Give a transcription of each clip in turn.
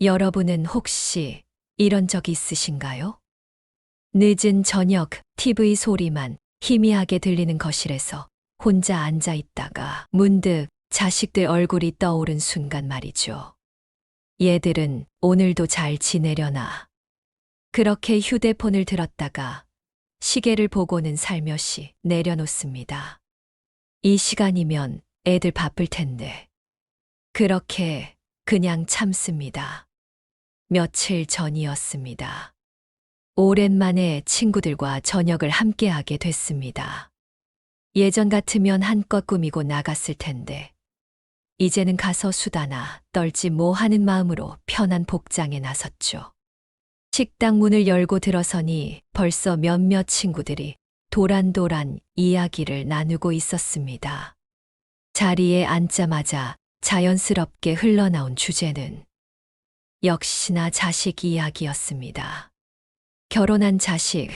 여러분은 혹시 이런 적 있으신가요? 늦은 저녁 TV 소리만 희미하게 들리는 거실에서 혼자 앉아 있다가 문득 자식들 얼굴이 떠오른 순간 말이죠. 얘들은 오늘도 잘 지내려나. 그렇게 휴대폰을 들었다가 시계를 보고는 살며시 내려놓습니다. 이 시간이면 애들 바쁠 텐데. 그렇게 그냥 참습니다. 며칠 전이었습니다. 오랜만에 친구들과 저녁을 함께하게 됐습니다. 예전 같으면 한껏 꾸미고 나갔을 텐데, 이제는 가서 수다나 떨지 뭐 하는 마음으로 편한 복장에 나섰죠. 식당 문을 열고 들어서니 벌써 몇몇 친구들이 도란도란 이야기를 나누고 있었습니다. 자리에 앉자마자 자연스럽게 흘러나온 주제는 역시나 자식 이야기였습니다. 결혼한 자식,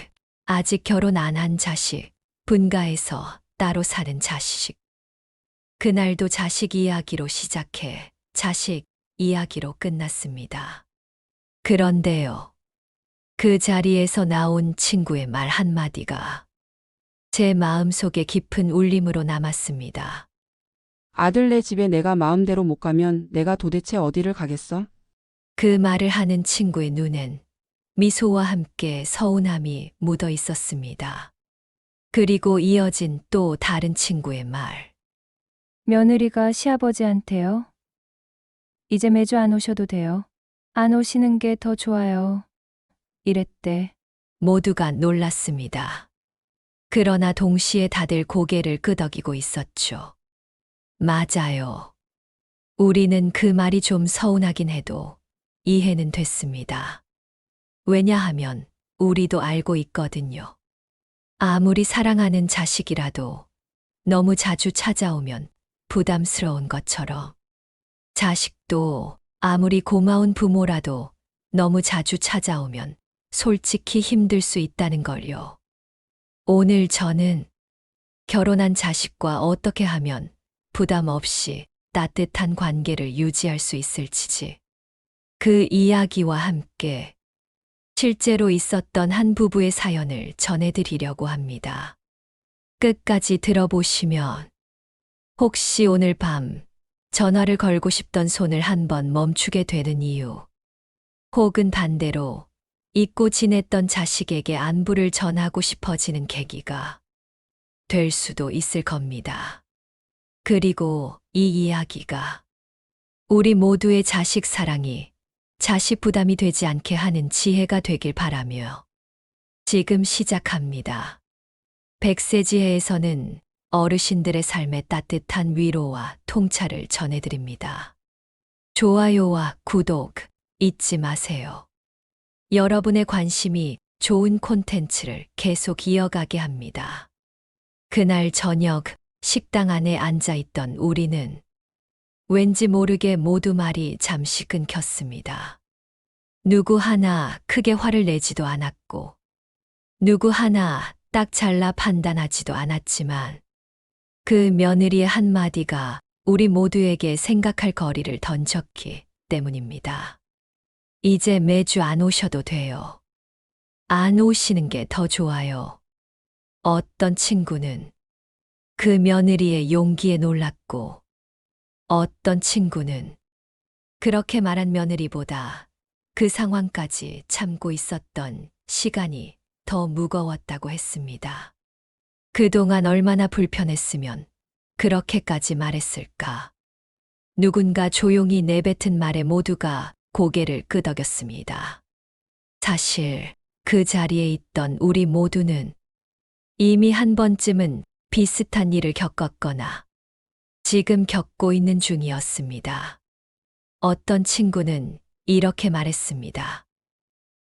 아직 결혼 안 한 자식, 분가해서 따로 사는 자식. 그날도 자식 이야기로 시작해 자식 이야기로 끝났습니다. 그런데요. 그 자리에서 나온 친구의 말 한마디가 제 마음속에 깊은 울림으로 남았습니다. 아들네 집에 내가 마음대로 못 가면 내가 도대체 어디를 가겠어? 그 말을 하는 친구의 눈엔 미소와 함께 서운함이 묻어 있었습니다. 그리고 이어진 또 다른 친구의 말. 며느리가 시아버지한테요. 이제 매주 안 오셔도 돼요. 안 오시는 게 더 좋아요. 이랬대. 모두가 놀랐습니다. 그러나 동시에 다들 고개를 끄덕이고 있었죠. 맞아요. 우리는 그 말이 좀 서운하긴 해도 이해는 됐습니다. 왜냐하면 우리도 알고 있거든요. 아무리 사랑하는 자식이라도 너무 자주 찾아오면 부담스러운 것처럼 자식도 아무리 고마운 부모라도 너무 자주 찾아오면 솔직히 힘들 수 있다는 걸요. 오늘 저는 결혼한 자식과 어떻게 하면 부담 없이 따뜻한 관계를 유지할 수 있을지 그 이야기와 함께 실제로 있었던 한 부부의 사연을 전해드리려고 합니다. 끝까지 들어보시면 혹시 오늘 밤 전화를 걸고 싶던 손을 한 번 멈추게 되는 이유 혹은 반대로 잊고 지냈던 자식에게 안부를 전하고 싶어지는 계기가 될 수도 있을 겁니다. 그리고 이 이야기가 우리 모두의 자식 사랑이 자식 부담이 되지 않게 하는 지혜가 되길 바라며 지금 시작합니다. 백세 지혜에서는 어르신들의 삶에 따뜻한 위로와 통찰을 전해드립니다. 좋아요와 구독 잊지 마세요. 여러분의 관심이 좋은 콘텐츠를 계속 이어가게 합니다. 그날 저녁 식당 안에 앉아 있던 우리는 왠지 모르게 모두 말이 잠시 끊겼습니다. 누구 하나 크게 화를 내지도 않았고, 누구 하나 딱 잘라 판단하지도 않았지만, 그 며느리의 한마디가 우리 모두에게 생각할 거리를 던졌기 때문입니다. 이제 매주 안 오셔도 돼요. 안 오시는 게 더 좋아요. 어떤 친구는 그 며느리의 용기에 놀랐고, 어떤 친구는 그렇게 말한 며느리보다 그 상황까지 참고 있었던 시간이 더 무거웠다고 했습니다. 그동안 얼마나 불편했으면 그렇게까지 말했을까. 누군가 조용히 내뱉은 말에 모두가 고개를 끄덕였습니다. 사실 그 자리에 있던 우리 모두는 이미 한 번쯤은 비슷한 일을 겪었거나 지금 겪고 있는 중이었습니다. 어떤 친구는 이렇게 말했습니다.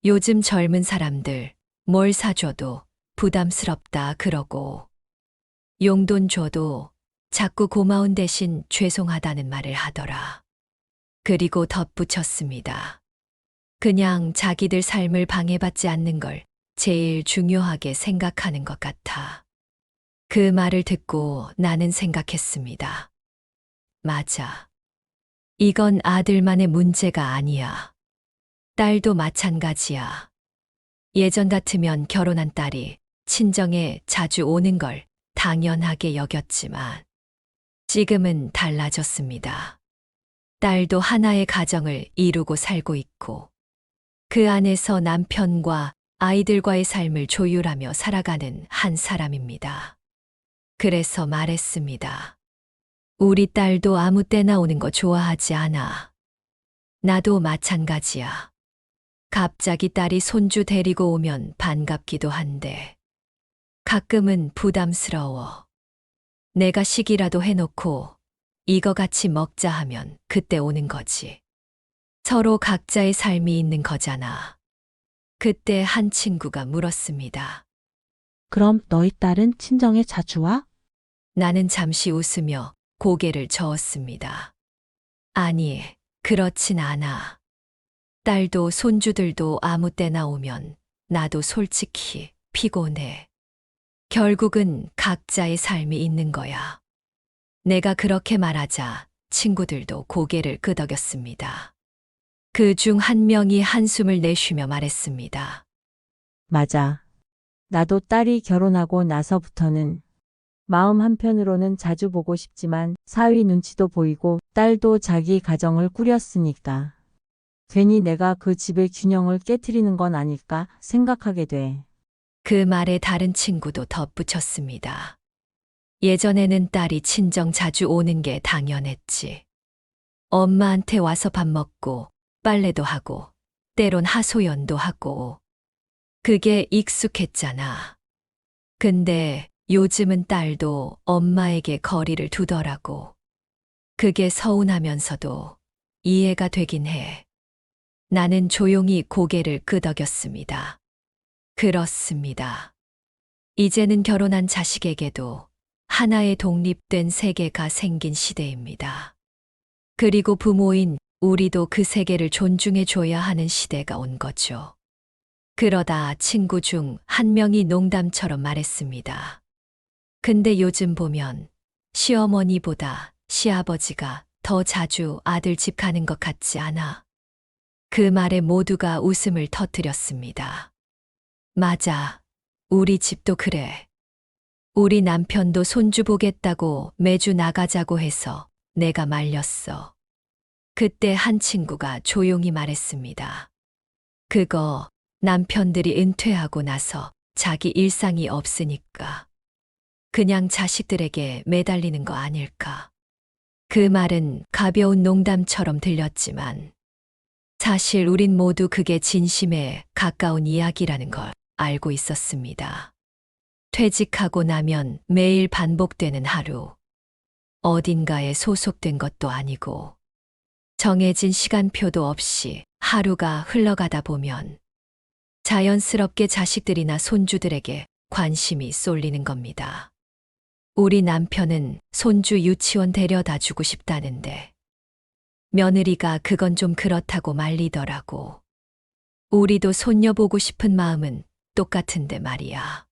요즘 젊은 사람들 뭘 사줘도 부담스럽다 그러고 용돈 줘도 자꾸 고마운 대신 죄송하다는 말을 하더라. 그리고 덧붙였습니다. 그냥 자기들 삶을 방해받지 않는 걸 제일 중요하게 생각하는 것 같아. 그 말을 듣고 나는 생각했습니다. 맞아. 이건 아들만의 문제가 아니야. 딸도 마찬가지야. 예전 같으면 결혼한 딸이 친정에 자주 오는 걸 당연하게 여겼지만 지금은 달라졌습니다. 딸도 하나의 가정을 이루고 살고 있고 그 안에서 남편과 아이들과의 삶을 조율하며 살아가는 한 사람입니다. 그래서 말했습니다. 우리 딸도 아무 때나 오는 거 좋아하지 않아. 나도 마찬가지야. 갑자기 딸이 손주 데리고 오면 반갑기도 한데 가끔은 부담스러워. 내가 식이라도 해놓고 이거 같이 먹자 하면 그때 오는 거지. 서로 각자의 삶이 있는 거잖아. 그때 한 친구가 물었습니다. 그럼 너희 딸은 친정에 자주 와? 나는 잠시 웃으며 고개를 저었습니다. 아니, 그렇진 않아. 딸도 손주들도 아무 때나 오면 나도 솔직히 피곤해. 결국은 각자의 삶이 있는 거야. 내가 그렇게 말하자 친구들도 고개를 끄덕였습니다. 그 중 한 명이 한숨을 내쉬며 말했습니다. 맞아. 나도 딸이 결혼하고 나서부터는 마음 한편으로는 자주 보고 싶지만 사위 눈치도 보이고 딸도 자기 가정을 꾸렸으니까 괜히 내가 그 집의 균형을 깨뜨리는 건 아닐까 생각하게 돼. 그 말에 다른 친구도 덧붙였습니다. 예전에는 딸이 친정 자주 오는 게 당연했지. 엄마한테 와서 밥 먹고 빨래도 하고 때론 하소연도 하고 그게 익숙했잖아. 근데 요즘은 딸도 엄마에게 거리를 두더라고. 그게 서운하면서도 이해가 되긴 해. 나는 조용히 고개를 끄덕였습니다. 그렇습니다. 이제는 결혼한 자식에게도 하나의 독립된 세계가 생긴 시대입니다. 그리고 부모인 우리도 그 세계를 존중해 줘야 하는 시대가 온 거죠. 그러다 친구 중 한 명이 농담처럼 말했습니다. 근데 요즘 보면 시어머니보다 시아버지가 더 자주 아들 집 가는 것 같지 않아? 그 말에 모두가 웃음을 터뜨렸습니다. 맞아. 우리 집도 그래. 우리 남편도 손주 보겠다고 매주 나가자고 해서 내가 말렸어. 그때 한 친구가 조용히 말했습니다. 그거 남편들이 은퇴하고 나서 자기 일상이 없으니까. 그냥 자식들에게 매달리는 거 아닐까. 그 말은 가벼운 농담처럼 들렸지만 사실 우린 모두 그게 진심에 가까운 이야기라는 걸 알고 있었습니다. 퇴직하고 나면 매일 반복되는 하루. 어딘가에 소속된 것도 아니고 정해진 시간표도 없이 하루가 흘러가다 보면 자연스럽게 자식들이나 손주들에게 관심이 쏠리는 겁니다. 우리 남편은 손주 유치원 데려다 주고 싶다는데 며느리가 그건 좀 그렇다고 말리더라고. 우리도 손녀 보고 싶은 마음은 똑같은데 말이야.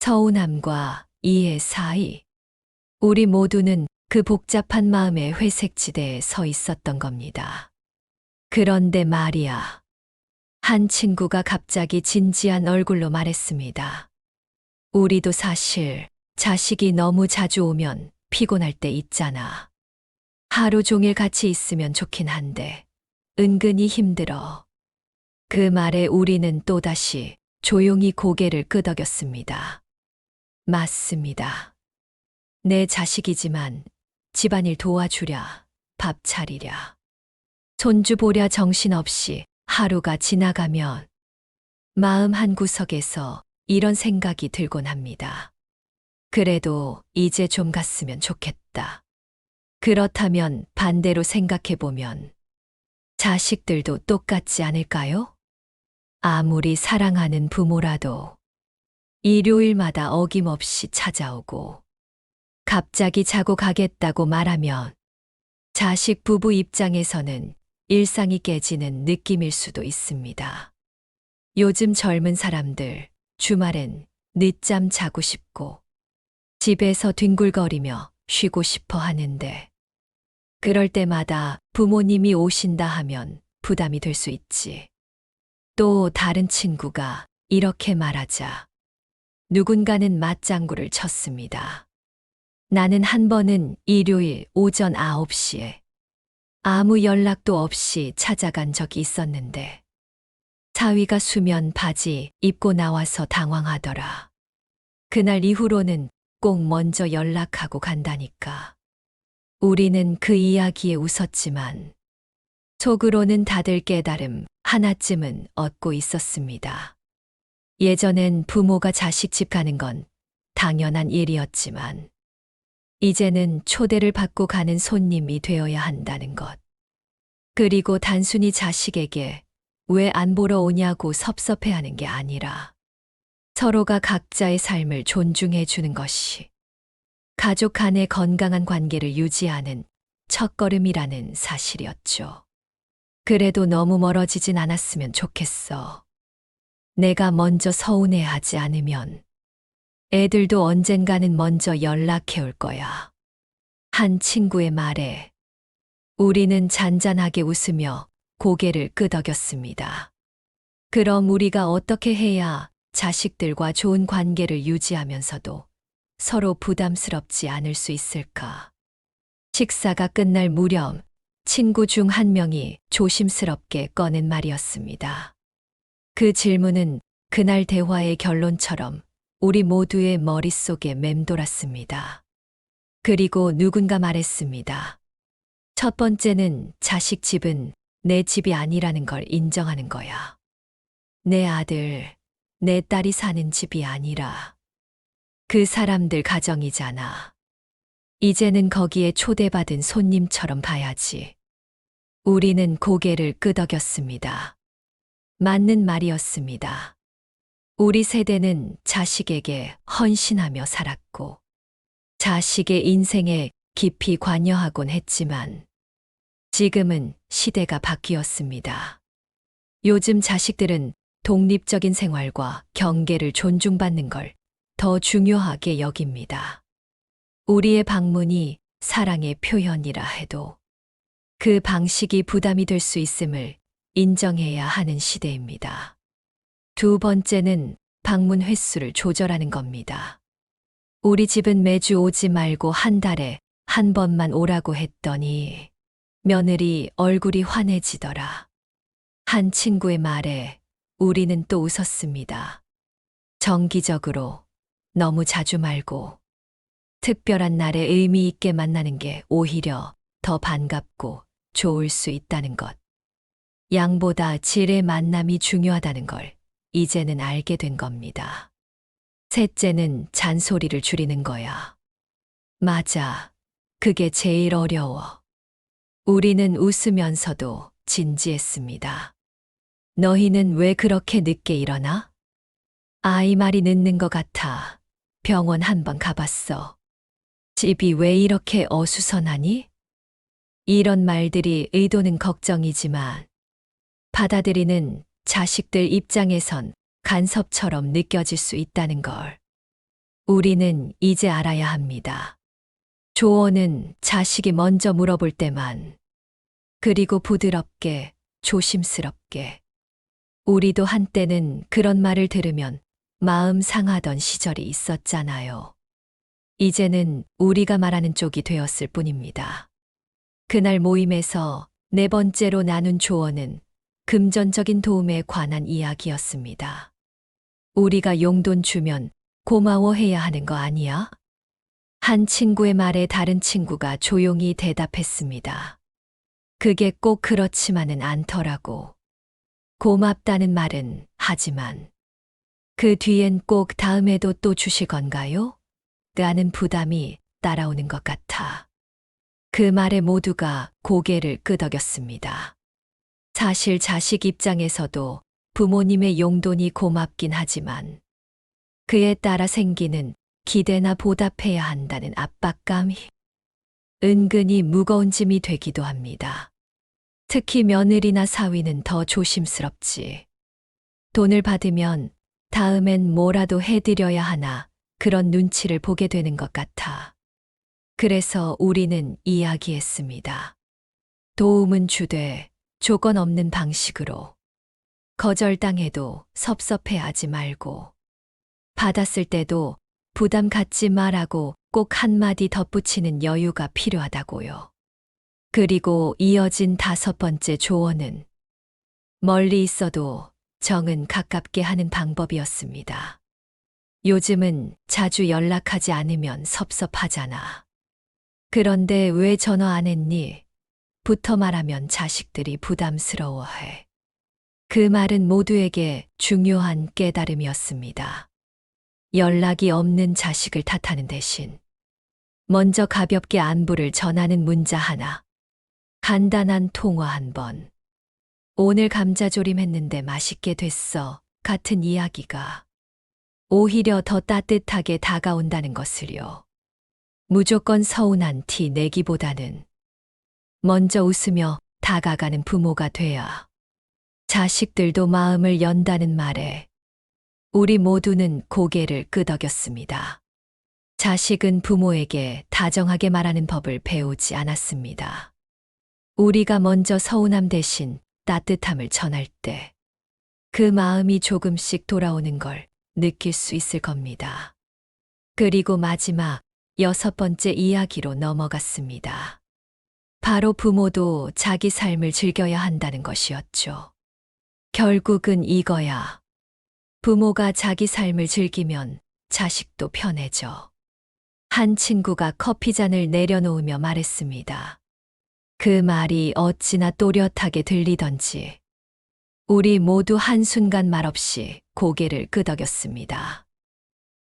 서운함과 이해 사이. 우리 모두는 그 복잡한 마음의 회색지대에 서 있었던 겁니다. 그런데 말이야. 한 친구가 갑자기 진지한 얼굴로 말했습니다. 우리도 사실 자식이 너무 자주 오면 피곤할 때 있잖아. 하루 종일 같이 있으면 좋긴 한데, 은근히 힘들어. 그 말에 우리는 또다시 조용히 고개를 끄덕였습니다. 맞습니다. 내 자식이지만 집안일 도와주랴, 밥 차리랴. 손주 보랴 정신없이 하루가 지나가면 마음 한 구석에서 이런 생각이 들곤 합니다. 그래도 이제 좀 갔으면 좋겠다. 그렇다면 반대로 생각해보면 자식들도 똑같지 않을까요? 아무리 사랑하는 부모라도 일요일마다 어김없이 찾아오고 갑자기 자고 가겠다고 말하면 자식 부부 입장에서는 일상이 깨지는 느낌일 수도 있습니다. 요즘 젊은 사람들 주말엔 늦잠 자고 싶고 집에서 뒹굴거리며 쉬고 싶어 하는데 그럴 때마다 부모님이 오신다 하면 부담이 될 수 있지. 또 다른 친구가 이렇게 말하자 누군가는 맞장구를 쳤습니다. 나는 한 번은 일요일 오전 9시에 아무 연락도 없이 찾아간 적이 있었는데 사위가 수면 바지 입고 나와서 당황하더라. 그날 이후로는 꼭 먼저 연락하고 간다니까. 우리는 그 이야기에 웃었지만 속으로는 다들 깨달음 하나쯤은 얻고 있었습니다. 예전엔 부모가 자식 집 가는 건 당연한 일이었지만 이제는 초대를 받고 가는 손님이 되어야 한다는 것. 그리고 단순히 자식에게 왜 안 보러 오냐고 섭섭해하는 게 아니라 서로가 각자의 삶을 존중해 주는 것이 가족 간의 건강한 관계를 유지하는 첫걸음이라는 사실이었죠. 그래도 너무 멀어지진 않았으면 좋겠어. 내가 먼저 서운해하지 않으면 애들도 언젠가는 먼저 연락해 올 거야. 한 친구의 말에 우리는 잔잔하게 웃으며 고개를 끄덕였습니다. 그럼 우리가 어떻게 해야 자식들과 좋은 관계를 유지하면서도 서로 부담스럽지 않을 수 있을까? 식사가 끝날 무렵 친구 중 한 명이 조심스럽게 꺼낸 말이었습니다. 그 질문은 그날 대화의 결론처럼 우리 모두의 머릿속에 맴돌았습니다. 그리고 누군가 말했습니다. 첫 번째는 자식 집은 내 집이 아니라는 걸 인정하는 거야. 내 아들, 내 딸이 사는 집이 아니라 그 사람들 가정이잖아. 이제는 거기에 초대받은 손님처럼 봐야지. 우리는 고개를 끄덕였습니다. 맞는 말이었습니다. 우리 세대는 자식에게 헌신하며 살았고, 자식의 인생에 깊이 관여하곤 했지만, 지금은 시대가 바뀌었습니다. 요즘 자식들은 독립적인 생활과 경계를 존중받는 걸 더 중요하게 여깁니다. 우리의 방문이 사랑의 표현이라 해도 그 방식이 부담이 될 수 있음을 인정해야 하는 시대입니다. 두 번째는 방문 횟수를 조절하는 겁니다. 우리 집은 매주 오지 말고 한 달에 한 번만 오라고 했더니 며느리 얼굴이 환해지더라. 한 친구의 말에 우리는 또 웃었습니다. 정기적으로 너무 자주 말고 특별한 날에 의미 있게 만나는 게 오히려 더 반갑고 좋을 수 있다는 것. 양보다 질의 만남이 중요하다는 걸 이제는 알게 된 겁니다. 셋째는 잔소리를 줄이는 거야. 맞아. 그게 제일 어려워. 우리는 웃으면서도 진지했습니다. 너희는 왜 그렇게 늦게 일어나? 아이 말이 늦는 것 같아. 병원 한번 가봤어. 집이 왜 이렇게 어수선하니? 이런 말들이 의도는 걱정이지만 받아들이는 자식들 입장에선 간섭처럼 느껴질 수 있다는 걸 우리는 이제 알아야 합니다. 조언은 자식이 먼저 물어볼 때만 그리고 부드럽게 조심스럽게 우리도 한때는 그런 말을 들으면 마음 상하던 시절이 있었잖아요. 이제는 우리가 말하는 쪽이 되었을 뿐입니다. 그날 모임에서 네 번째로 나눈 조언은 금전적인 도움에 관한 이야기였습니다. 우리가 용돈 주면 고마워해야 하는 거 아니야? 한 친구의 말에 다른 친구가 조용히 대답했습니다. 그게 꼭 그렇지만은 않더라고. 고맙다는 말은 하지만 그 뒤엔 꼭 다음에도 또 주실 건가요? 라는 부담이 따라오는 것 같아. 그 말에 모두가 고개를 끄덕였습니다. 사실 자식 입장에서도 부모님의 용돈이 고맙긴 하지만 그에 따라 생기는 기대나 보답해야 한다는 압박감이 은근히 무거운 짐이 되기도 합니다. 특히 며느리나 사위는 더 조심스럽지. 돈을 받으면 다음엔 뭐라도 해드려야 하나 그런 눈치를 보게 되는 것 같아. 그래서 우리는 이야기했습니다. 도움은 주되 조건 없는 방식으로. 거절당해도 섭섭해하지 말고. 받았을 때도 부담 갖지 말라고 꼭 한마디 덧붙이는 여유가 필요하다고요. 그리고 이어진 다섯 번째 조언은 멀리 있어도 정은 가깝게 하는 방법이었습니다. 요즘은 자주 연락하지 않으면 섭섭하잖아. 그런데 왜 전화 안 했니? 부터 말하면 자식들이 부담스러워해. 그 말은 모두에게 중요한 깨달음이었습니다. 연락이 없는 자식을 탓하는 대신 먼저 가볍게 안부를 전하는 문자 하나. 간단한 통화 한 번. 오늘 감자조림 했는데 맛있게 됐어. 같은 이야기가 오히려 더 따뜻하게 다가온다는 것을요. 무조건 서운한 티 내기보다는 먼저 웃으며 다가가는 부모가 돼야 자식들도 마음을 연다는 말에 우리 모두는 고개를 끄덕였습니다. 자식은 부모에게 다정하게 말하는 법을 배우지 않았습니다. 우리가 먼저 서운함 대신 따뜻함을 전할 때 그 마음이 조금씩 돌아오는 걸 느낄 수 있을 겁니다. 그리고 마지막 여섯 번째 이야기로 넘어갔습니다. 바로 부모도 자기 삶을 즐겨야 한다는 것이었죠. 결국은 이거야. 부모가 자기 삶을 즐기면 자식도 편해져. 한 친구가 커피잔을 내려놓으며 말했습니다. 그 말이 어찌나 또렷하게 들리던지 우리 모두 한순간 말없이 고개를 끄덕였습니다.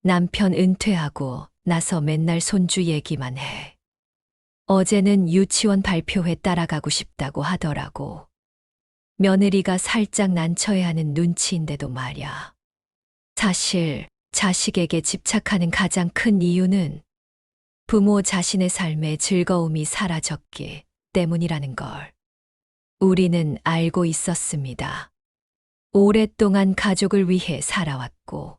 남편 은퇴하고 나서 맨날 손주 얘기만 해. 어제는 유치원 발표회 따라가고 싶다고 하더라고. 며느리가 살짝 난처해하는 눈치인데도 말야. 사실 자식에게 집착하는 가장 큰 이유는 부모 자신의 삶의 즐거움이 사라졌기 때문이라는 걸 우리는 알고 있었습니다. 오랫동안 가족을 위해 살아왔고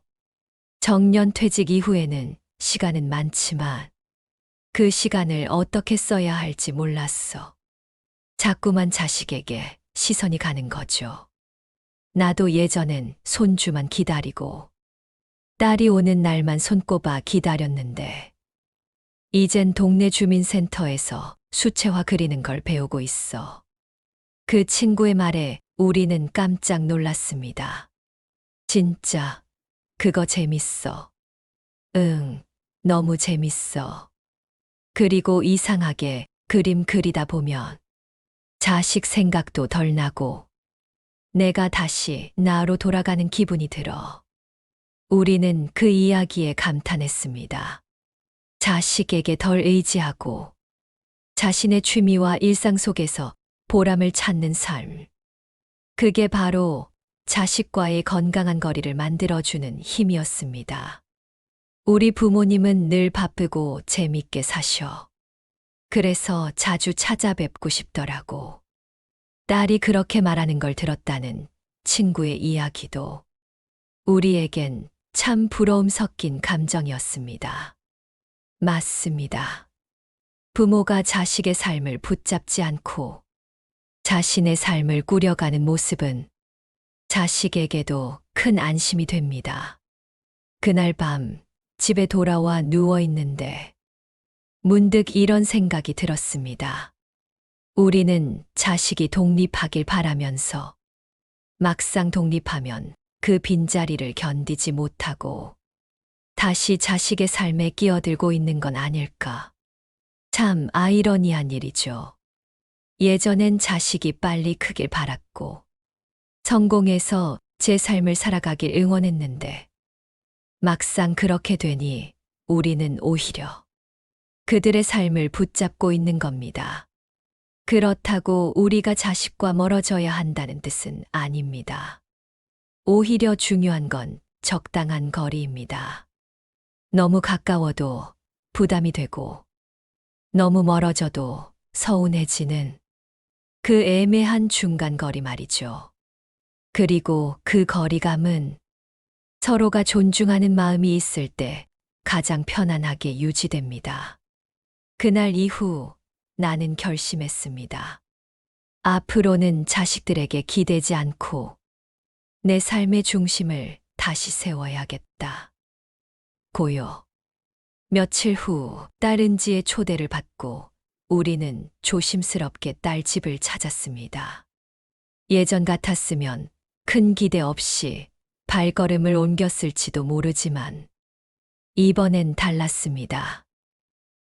정년 퇴직 이후에는 시간은 많지만 그 시간을 어떻게 써야 할지 몰랐어. 자꾸만 자식에게 시선이 가는 거죠. 나도 예전엔 손주만 기다리고 딸이 오는 날만 손꼽아 기다렸는데 이젠 동네 주민센터에서 수채화 그리는 걸 배우고 있어. 그 친구의 말에 우리는 깜짝 놀랐습니다. 진짜, 그거 재밌어. 응, 너무 재밌어. 그리고 이상하게 그림 그리다 보면 자식 생각도 덜 나고 내가 다시 나로 돌아가는 기분이 들어. 우리는 그 이야기에 감탄했습니다. 자식에게 덜 의지하고 자신의 취미와 일상 속에서 보람을 찾는 삶. 그게 바로 자식과의 건강한 거리를 만들어주는 힘이었습니다. 우리 부모님은 늘 바쁘고 재밌게 사셔. 그래서 자주 찾아뵙고 싶더라고. 딸이 그렇게 말하는 걸 들었다는 친구의 이야기도 우리에겐 참 부러움 섞인 감정이었습니다. 맞습니다. 부모가 자식의 삶을 붙잡지 않고 자신의 삶을 꾸려가는 모습은 자식에게도 큰 안심이 됩니다. 그날 밤 집에 돌아와 누워 있는데 문득 이런 생각이 들었습니다. 우리는 자식이 독립하길 바라면서 막상 독립하면 그 빈자리를 견디지 못하고 다시 자식의 삶에 끼어들고 있는 건 아닐까. 참 아이러니한 일이죠. 예전엔 자식이 빨리 크길 바랐고, 성공해서 제 삶을 살아가길 응원했는데, 막상 그렇게 되니 우리는 오히려 그들의 삶을 붙잡고 있는 겁니다. 그렇다고 우리가 자식과 멀어져야 한다는 뜻은 아닙니다. 오히려 중요한 건 적당한 거리입니다. 너무 가까워도 부담이 되고, 너무 멀어져도 서운해지는 그 애매한 중간 거리 말이죠. 그리고 그 거리감은 서로가 존중하는 마음이 있을 때 가장 편안하게 유지됩니다. 그날 이후 나는 결심했습니다. 앞으로는 자식들에게 기대지 않고 내 삶의 중심을 다시 세워야겠다. 고요. 며칠 후 딸은지의 초대를 받고 우리는 조심스럽게 딸 집을 찾았습니다. 예전 같았으면 큰 기대 없이 발걸음을 옮겼을지도 모르지만 이번엔 달랐습니다.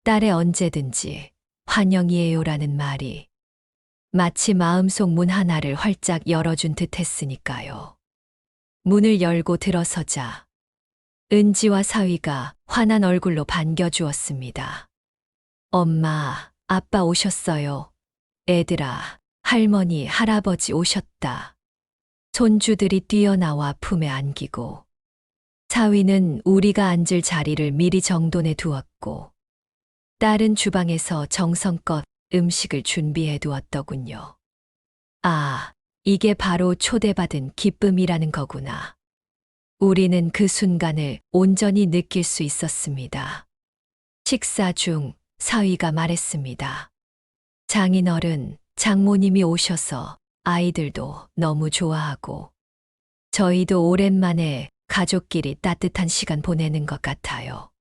딸의 언제든지 환영이에요라는 말이 마치 마음속 문 하나를 활짝 열어준 듯 했으니까요. 문을 열고 들어서자 은지와 사위가 환한 얼굴로 반겨주었습니다. 엄마, 아빠 오셨어요. 애들아, 할머니, 할아버지 오셨다. 손주들이 뛰어나와 품에 안기고 사위는 우리가 앉을 자리를 미리 정돈해 두었고 딸은 주방에서 정성껏 음식을 준비해 두었더군요. 아, 이게 바로 초대받은 기쁨이라는 거구나. 우리는 그 순간을 온전히 느낄 수 있었습니다. 식사 중 사위가 말했습니다. 장인어른, 장모님이 오셔서 아이들도 너무 좋아하고 저희도 오랜만에 가족끼리 따뜻한 시간 보내는 것 같아요.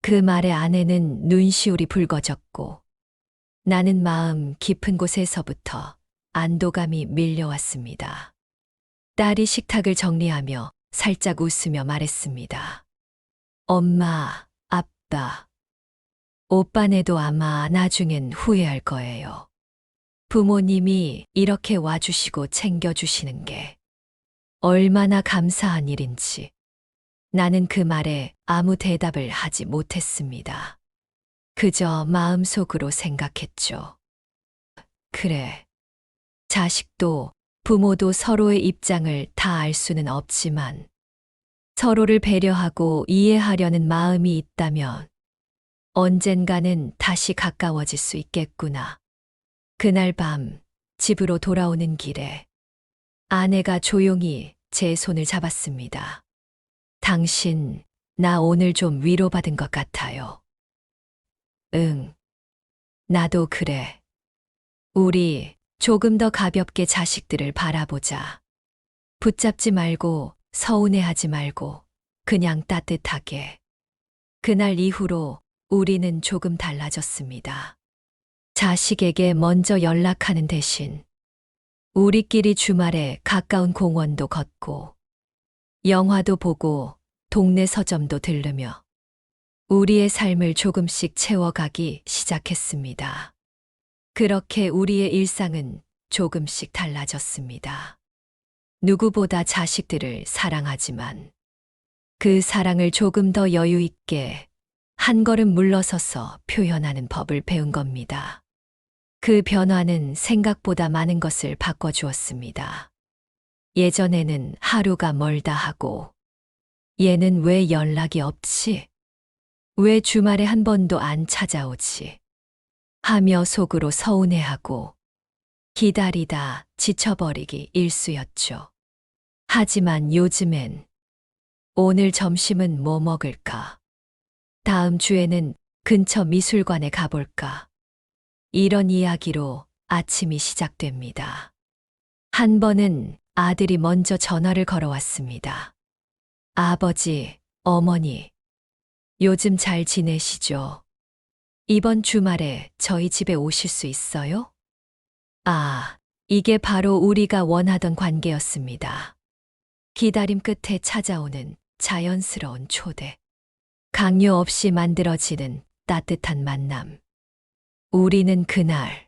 그 말에 아내는 눈시울이 붉어졌고 나는 마음 깊은 곳에서부터 안도감이 밀려왔습니다. 딸이 식탁을 정리하며 살짝 웃으며 말했습니다. 엄마, 아빠. 오빠네도 아마 나중엔 후회할 거예요. 부모님이 이렇게 와주시고 챙겨주시는 게 얼마나 감사한 일인지. 나는 그 말에 아무 대답을 하지 못했습니다. 그저 마음속으로 생각했죠. 그래. 자식도 부모도 서로의 입장을 다 알 수는 없지만 서로를 배려하고 이해하려는 마음이 있다면 언젠가는 다시 가까워질 수 있겠구나. 그날 밤 집으로 돌아오는 길에 아내가 조용히 제 손을 잡았습니다. 당신, 나 오늘 좀 위로받은 것 같아요. 응. 나도 그래. 우리 조금 더 가볍게 자식들을 바라보자. 붙잡지 말고 서운해하지 말고 그냥 따뜻하게. 그날 이후로 우리는 조금 달라졌습니다. 자식에게 먼저 연락하는 대신 우리끼리 주말에 가까운 공원도 걷고 영화도 보고 동네 서점도 들르며 우리의 삶을 조금씩 채워가기 시작했습니다. 그렇게 우리의 일상은 조금씩 달라졌습니다. 누구보다 자식들을 사랑하지만 그 사랑을 조금 더 여유 있게 한 걸음 물러서서 표현하는 법을 배운 겁니다. 그 변화는 생각보다 많은 것을 바꿔주었습니다. 예전에는 하루가 멀다 하고 얘는 왜 연락이 없지? 왜 주말에 한 번도 안 찾아오지? 하며 속으로 서운해하고 기다리다 지쳐버리기 일쑤였죠. 하지만 요즘엔 오늘 점심은 뭐 먹을까? 다음 주에는 근처 미술관에 가볼까? 이런 이야기로 아침이 시작됩니다. 한 번은 아들이 먼저 전화를 걸어왔습니다. 아버지, 어머니, 요즘 잘 지내시죠? 이번 주말에 저희 집에 오실 수 있어요? 아, 이게 바로 우리가 원하던 관계였습니다. 기다림 끝에 찾아오는 자연스러운 초대. 강요 없이 만들어지는 따뜻한 만남. 우리는 그날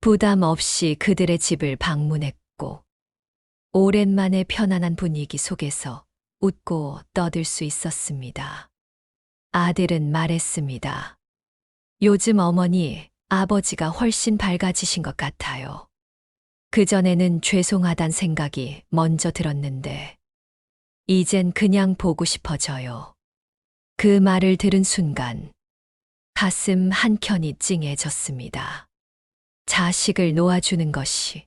부담 없이 그들의 집을 방문했고, 오랜만에 편안한 분위기 속에서 웃고 떠들 수 있었습니다. 아들은 말했습니다. 요즘 어머니, 아버지가 훨씬 밝아지신 것 같아요. 그전에는 죄송하단 생각이 먼저 들었는데, 이젠 그냥 보고 싶어져요. 그 말을 들은 순간, 가슴 한켠이 찡해졌습니다. 자식을 놓아주는 것이,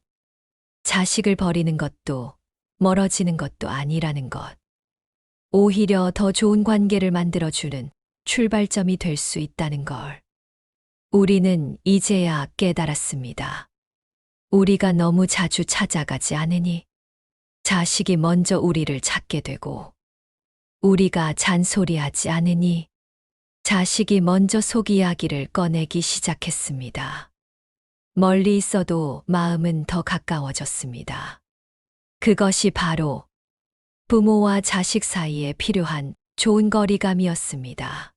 자식을 버리는 것도, 멀어지는 것도 아니라는 것. 오히려 더 좋은 관계를 만들어주는 출발점이 될 수 있다는 걸. 우리는 이제야 깨달았습니다. 우리가 너무 자주 찾아가지 않으니 자식이 먼저 우리를 찾게 되고 우리가 잔소리하지 않으니 자식이 먼저 속 이야기를 꺼내기 시작했습니다. 멀리 있어도 마음은 더 가까워졌습니다. 그것이 바로 부모와 자식 사이에 필요한 좋은 거리감이었습니다.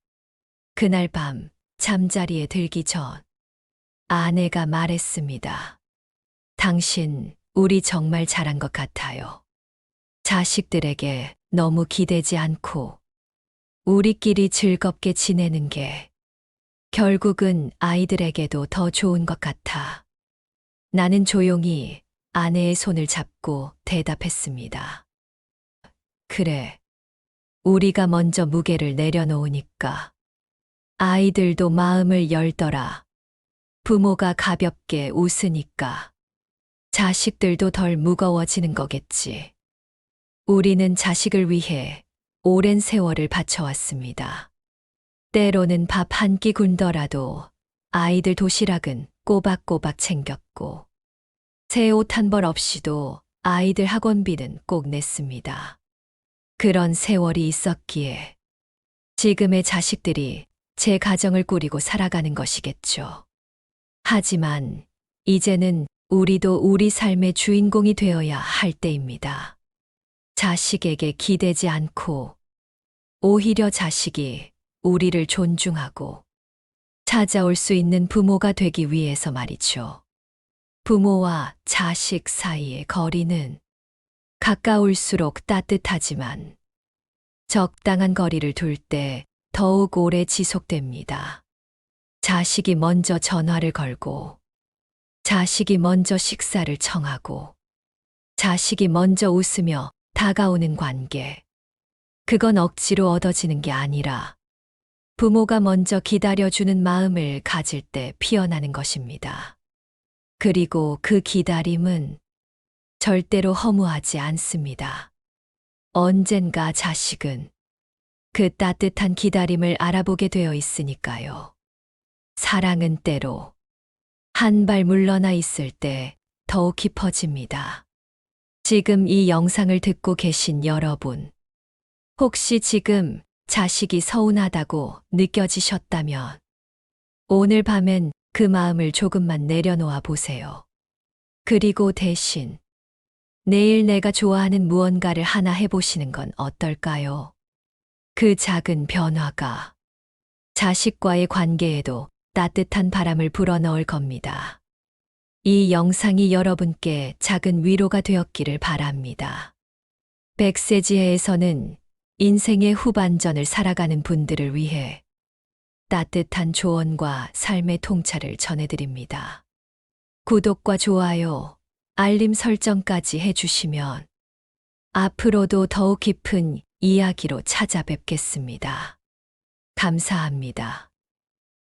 그날 밤 잠자리에 들기 전 아내가 말했습니다. 당신, 우리 정말 잘한 것 같아요. 자식들에게 너무 기대지 않고 우리끼리 즐겁게 지내는 게 결국은 아이들에게도 더 좋은 것 같아. 나는 조용히 아내의 손을 잡고 대답했습니다. 그래. 우리가 먼저 무게를 내려놓으니까 아이들도 마음을 열더라. 부모가 가볍게 웃으니까 자식들도 덜 무거워지는 거겠지. 우리는 자식을 위해 오랜 세월을 바쳐왔습니다. 때로는 밥 한 끼 굶더라도 아이들 도시락은 꼬박꼬박 챙겼고 새 옷 한 벌 없이도 아이들 학원비는 꼭 냈습니다. 그런 세월이 있었기에 지금의 자식들이 제 가정을 꾸리고 살아가는 것이겠죠. 하지만 이제는 우리도 우리 삶의 주인공이 되어야 할 때입니다. 자식에게 기대지 않고 오히려 자식이 우리를 존중하고 찾아올 수 있는 부모가 되기 위해서 말이죠. 부모와 자식 사이의 거리는 가까울수록 따뜻하지만 적당한 거리를 둘 때 더욱 오래 지속됩니다. 자식이 먼저 전화를 걸고 자식이 먼저 식사를 청하고 자식이 먼저 웃으며 다가오는 관계. 그건 억지로 얻어지는 게 아니라 부모가 먼저 기다려주는 마음을 가질 때 피어나는 것입니다. 그리고 그 기다림은 절대로 허무하지 않습니다. 언젠가 자식은 그 따뜻한 기다림을 알아보게 되어 있으니까요. 사랑은 때로 한 발 물러나 있을 때 더욱 깊어집니다. 지금 이 영상을 듣고 계신 여러분, 혹시 지금 자식이 서운하다고 느껴지셨다면 오늘 밤엔 그 마음을 조금만 내려놓아 보세요. 그리고 대신 내일 내가 좋아하는 무언가를 하나 해보시는 건 어떨까요? 그 작은 변화가 자식과의 관계에도 따뜻한 바람을 불어넣을 겁니다. 이 영상이 여러분께 작은 위로가 되었기를 바랍니다. 백세지혜에서는 인생의 후반전을 살아가는 분들을 위해 따뜻한 조언과 삶의 통찰을 전해드립니다. 구독과 좋아요, 알림 설정까지 해주시면 앞으로도 더욱 깊은 이야기로 찾아뵙겠습니다. 감사합니다.